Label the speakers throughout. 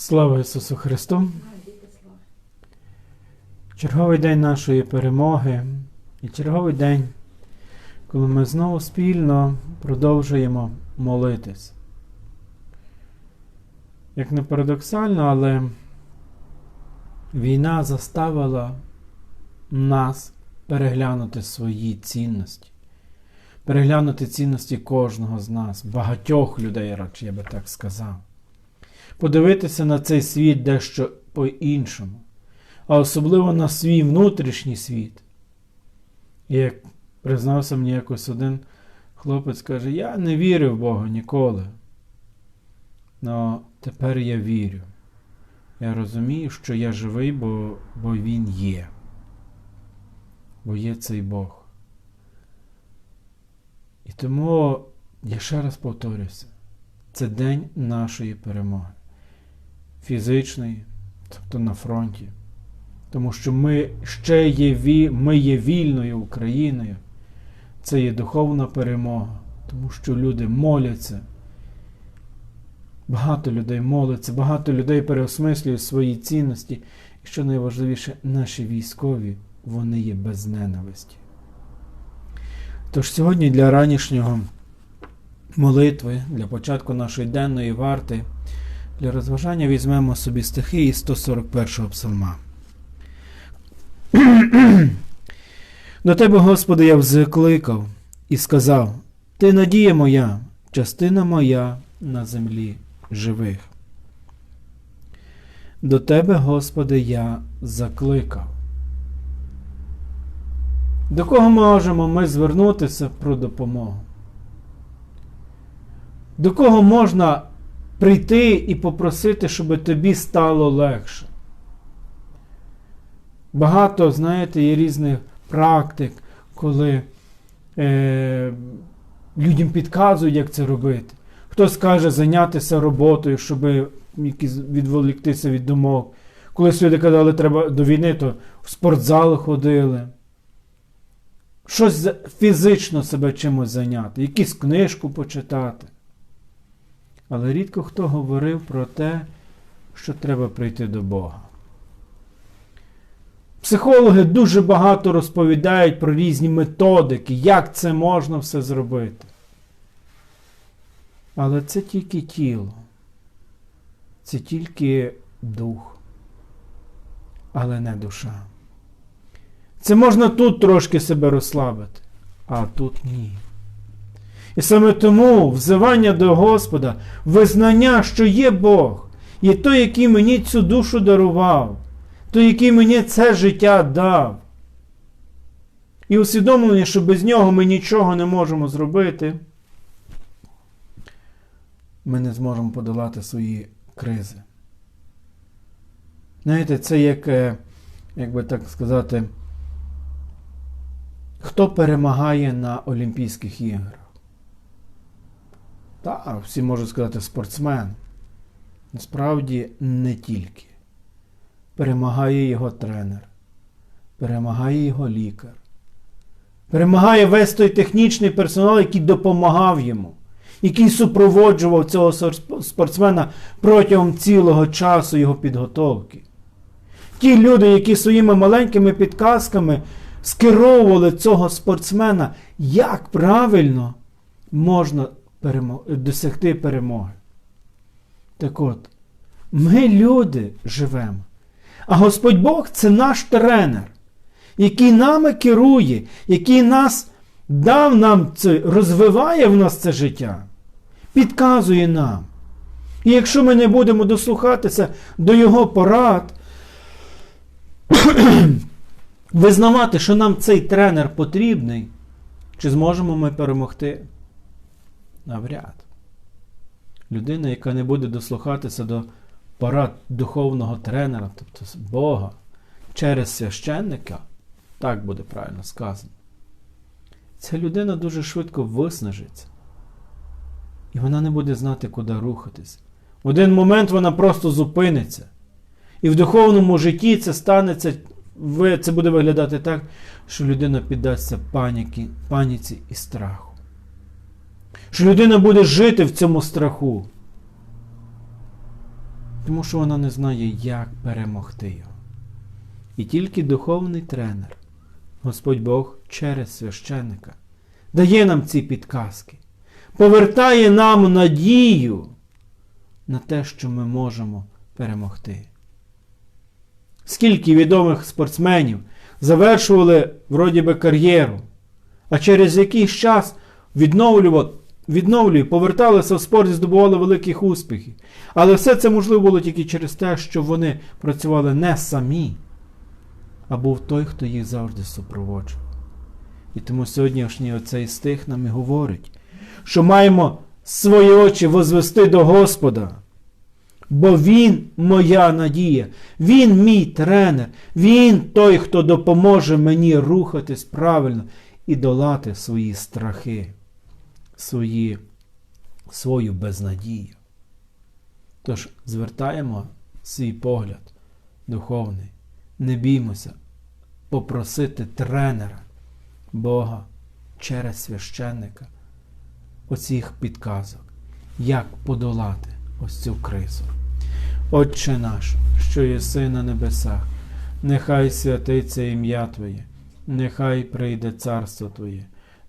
Speaker 1: Слава Ісусу Христу! Черговий день нашої перемоги і черговий день, коли ми знову спільно продовжуємо молитись. Як не парадоксально, але війна заставила нас переглянути свої цінності, переглянути цінності кожного з нас, багатьох людей, радше я би так сказав подивитися на цей світ дещо по-іншому, а особливо на свій внутрішній світ. І як признався мені якось один хлопець, каже, я не вірив в Бога ніколи. Но тепер я вірю. Я розумію, що я живий, бо, бо Він є. Бо є цей Бог. І тому я ще раз повторюся, це день нашої перемоги фізичної, тобто на фронті. Тому що ми ще є, ми є вільною Україною. Це є духовна перемога, тому що люди моляться. Багато людей моляться, багато людей переосмислюють свої цінності. І що найважливіше, наші військові, вони є без ненависті. Тож сьогодні для ранішнього молитви, для початку нашої денної варти. Для розважання візьмемо собі стихи із 141-го псалма. До тебе, Господи, я взкликав і сказав: Ти надія моя, частина моя на землі живих. До тебе, Господи, я закликав. До кого можемо ми звернутися про допомогу? До кого можна прийти і попросити, щоб тобі стало легше. Багато, знаєте, є різних практик, коли е, людям підказують, як це робити. Хтось каже зайнятися роботою, щоб відволіктися від думок. Колись люди казали, треба до війни, то в спортзал ходили. Щось фізично себе чимось зайняти, якусь книжку почитати. Але рідко хто говорив про те, що треба прийти до Бога. Психологи дуже багато розповідають про різні методики, як це можна все зробити. Але це тільки тіло, це тільки дух, але не душа. Це можна тут трошки себе розслабити, а тут ні. І саме тому взивання до Господа, визнання, що є Бог, є той, який мені цю душу дарував, той, який мені це життя дав. І усвідомлення, що без нього ми нічого не можемо зробити, ми не зможемо подолати свої кризи. Знаєте, це як, е, як би так сказати, хто перемагає на Олімпійських іграх? Так, всі можуть сказати спортсмен. Насправді не тільки. Перемагає його тренер, перемагає його лікар, перемагає весь той технічний персонал, який допомагав йому, який супроводжував цього спортсмена протягом цілого часу його підготовки. Ті люди, які своїми маленькими підказками скеровували цього спортсмена, як правильно можна перемо- досягти перемоги. Так от, ми люди живемо. А Господь Бог це наш тренер, який нами керує, який нас дав нам це, розвиває в нас це життя, підказує нам. І якщо ми не будемо дослухатися до Його порад, визнавати, що нам цей тренер потрібний, чи зможемо ми перемогти? Навряд. Людина, яка не буде дослухатися до порад духовного тренера, тобто Бога, через священника, так буде правильно сказано, ця людина дуже швидко виснажиться. І вона не буде знати, куди рухатись. В один момент вона просто зупиниться. І в духовному житті це станеться, це буде виглядати так, що людина піддасться паніці і страху що людина буде жити в цьому страху. Тому що вона не знає, як перемогти його. І тільки духовний тренер, Господь Бог через священника, дає нам ці підказки, повертає нам надію на те, що ми можемо перемогти. Скільки відомих спортсменів завершували вроді би кар'єру, а через якийсь час відновлювали, відновлювали, поверталися в спорт і здобували великих успіхів. Але все це можливо було тільки через те, що вони працювали не самі, а був той, хто їх завжди супроводжував. І тому сьогоднішній оцей стих нам і говорить, що маємо свої очі возвести до Господа. Бо Він моя надія, Він мій тренер, Він той, хто допоможе мені рухатись правильно і долати свої страхи, свої, свою безнадію. Тож звертаємо свій погляд духовний, не біймося попросити тренера Бога через священника оцих підказок, як подолати ось цю кризу. Отче наш, що єси на небесах, нехай святиться ім'я Твоє, нехай прийде царство Твоє,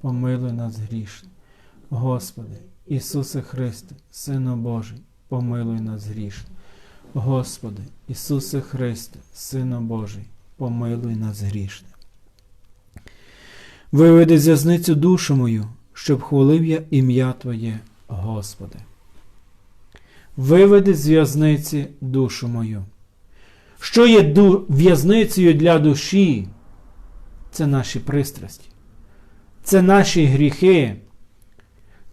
Speaker 1: помилуй нас грішне. Господи, Ісусе Христе, Сину Божий, помилуй нас грішне. Господи, Ісусе Христе, Сину Божий, помилуй нас грішне. Виведи з душу мою, щоб хвалив я ім'я Твоє, Господи. Виведи з в'язниці душу мою. Що є в'язницею для душі? Це наші пристрасті, це наші гріхи,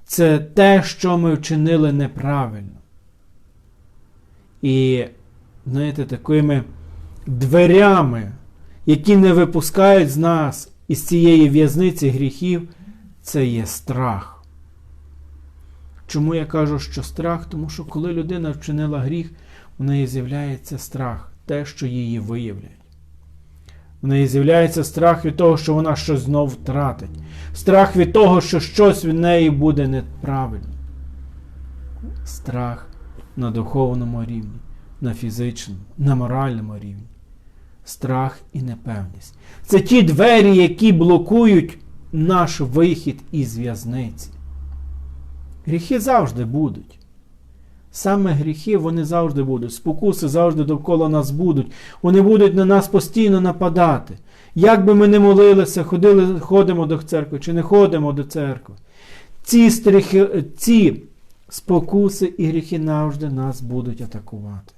Speaker 1: це те, що ми вчинили неправильно. І, знаєте, такими дверями, які не випускають з нас із цієї в'язниці гріхів, це є страх. Чому я кажу, що страх? Тому що коли людина вчинила гріх, у неї з'являється страх, те, що її виявлять. У неї з'являється страх від того, що вона щось знов втратить. Страх від того, що щось від неї буде неправильно. Страх на духовному рівні, на фізичному, на моральному рівні. Страх і непевність. Це ті двері, які блокують наш вихід із в'язниці. Гріхи завжди будуть. Саме гріхи вони завжди будуть. Спокуси завжди довкола нас будуть. Вони будуть на нас постійно нападати. Як би ми не молилися, ходили, ходимо до церкви чи не ходимо до церкви. Ці, стріхи, ці спокуси і гріхи завжди нас будуть атакувати.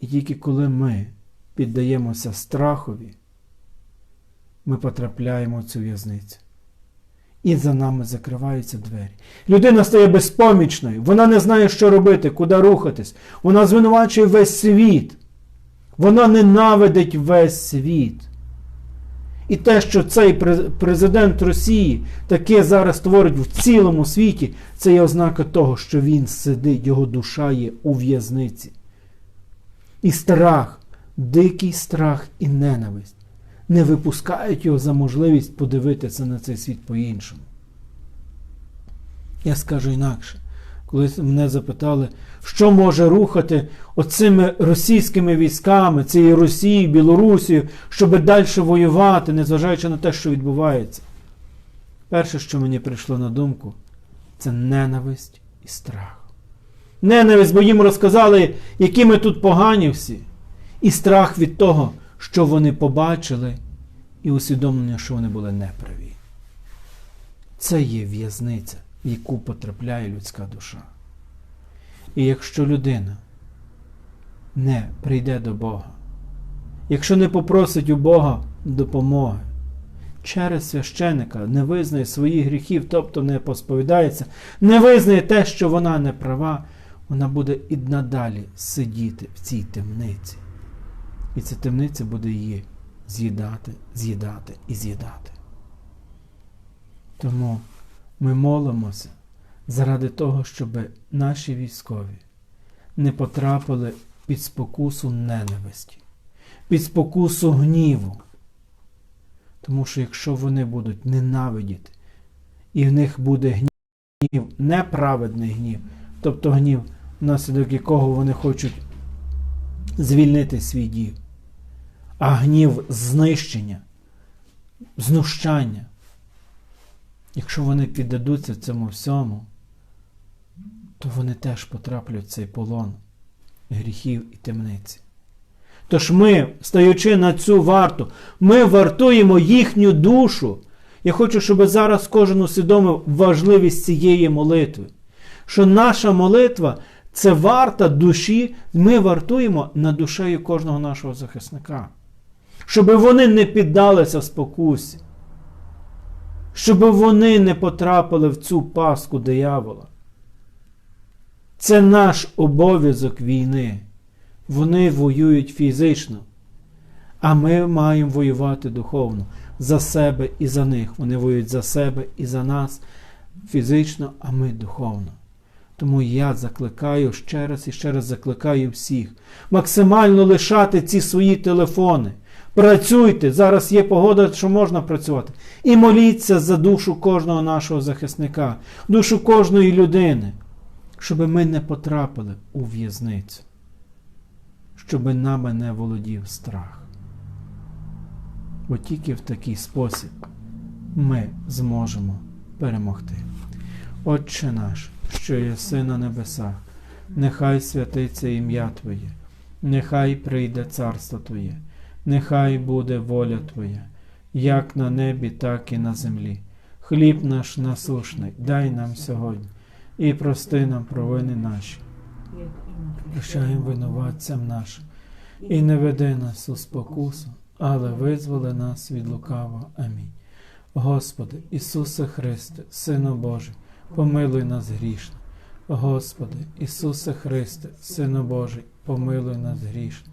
Speaker 1: І тільки коли ми піддаємося страхові, ми потрапляємо в цю в'язницю. І за нами закриваються двері. Людина стає безпомічною, вона не знає, що робити, куди рухатись. Вона звинувачує весь світ. Вона ненавидить весь світ. І те, що цей президент Росії таке зараз творить в цілому світі, це є ознака того, що він сидить, його душа є у в'язниці. І страх, дикий страх і ненависть не випускають його за можливість подивитися на цей світ по-іншому. Я скажу інакше, коли мене запитали, що може рухати оцими російськими військами, цією Росією, Білорусією, щоб далі воювати, незважаючи на те, що відбувається. Перше, що мені прийшло на думку, це ненависть і страх. Ненависть, бо їм розказали, які ми тут погані всі. і страх від того, що вони побачили, і усвідомлення, що вони були неправі. Це є в'язниця, в яку потрапляє людська душа. І якщо людина не прийде до Бога, якщо не попросить у Бога допомоги, через священика не визнає своїх гріхів, тобто не посповідається, не визнає те, що вона не права, вона буде і надалі сидіти в цій темниці. І ця темниця буде її з'їдати, з'їдати і з'їдати. Тому ми молимося заради того, щоб наші військові не потрапили під спокусу ненависті, під спокусу гніву. Тому що якщо вони будуть ненавидіти, і в них буде гнів, неправедний гнів, тобто гнів, внаслідок якого вони хочуть звільнити свій дім, а гнів знищення, знущання, якщо вони піддадуться цьому всьому, то вони теж потраплять в цей полон гріхів і темниці. Тож ми, стаючи на цю варту, ми вартуємо їхню душу. Я хочу, щоб зараз кожен усвідомив важливість цієї молитви. Що наша молитва це варта душі, ми вартуємо над душею кожного нашого захисника. Щоб вони не піддалися спокусі, щоб вони не потрапили в цю паску диявола. Це наш обов'язок війни. Вони воюють фізично, а ми маємо воювати духовно за себе і за них. Вони воюють за себе і за нас фізично, а ми духовно. Тому я закликаю ще раз і ще раз закликаю всіх максимально лишати ці свої телефони. Працюйте, зараз є погода, що можна працювати. І моліться за душу кожного нашого захисника, душу кожної людини, щоб ми не потрапили у в'язницю щоб нами не володів страх. Бо тільки в такий спосіб ми зможемо перемогти. Отче наш, що єси на небесах, нехай святиться ім'я Твоє, нехай прийде царство Твоє, нехай буде воля Твоя, як на небі, так і на землі. Хліб наш насушний, дай нам сьогодні і прости нам провини наші прощаємо винуватцям нашим, і не веди нас у спокусу, але визволи нас від лукавого. Амінь. Господи, Ісусе Христе, Сину Божий, помилуй нас грішно. Господи, Ісусе Христе, Сину Божий, помилуй нас грішно.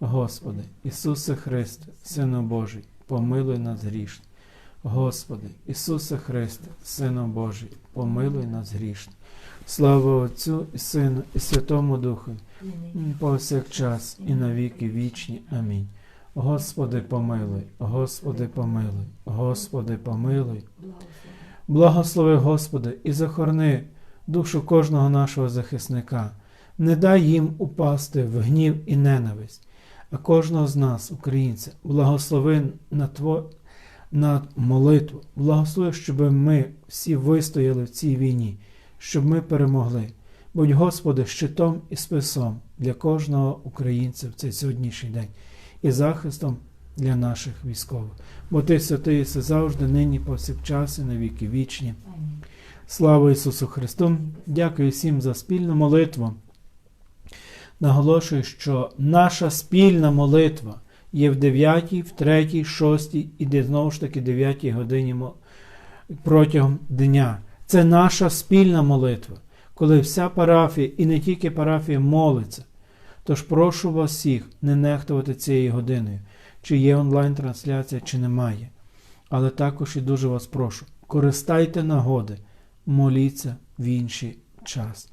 Speaker 1: Господи, Ісусе Христе, Сину Божий, помилуй нас грішні. Господи, Ісусе Христе, Сину Божий, помилуй нас грішні. Слава Отцю і Сину, і Святому Духу, повсякчас, і навіки вічні. Амінь. Господи, помилуй, Господи, помилуй, Господи, помилуй. Благослови, Господи, і захорни душу кожного нашого захисника, не дай їм упасти в гнів і ненависть, кожного з нас, українця, благослови на Тво... на молитву, благослови, щоб ми всі вистояли в цій війні щоб ми перемогли. Будь Господи, щитом і списом для кожного українця в цей сьогоднішній день і захистом для наших військових. Бо Ти святий єси завжди, нині, повсякчас і на віки вічні. Слава Ісусу Христу! Дякую всім за спільну молитву. Наголошую, що наша спільна молитва є в 9, в 3, 6 і знову ж таки 9 годині протягом дня. Це наша спільна молитва, коли вся парафія і не тільки парафія молиться. Тож прошу вас всіх не нехтувати цією годиною, чи є онлайн-трансляція, чи немає. Але також і дуже вас прошу, користайте нагоди, моліться в інший час.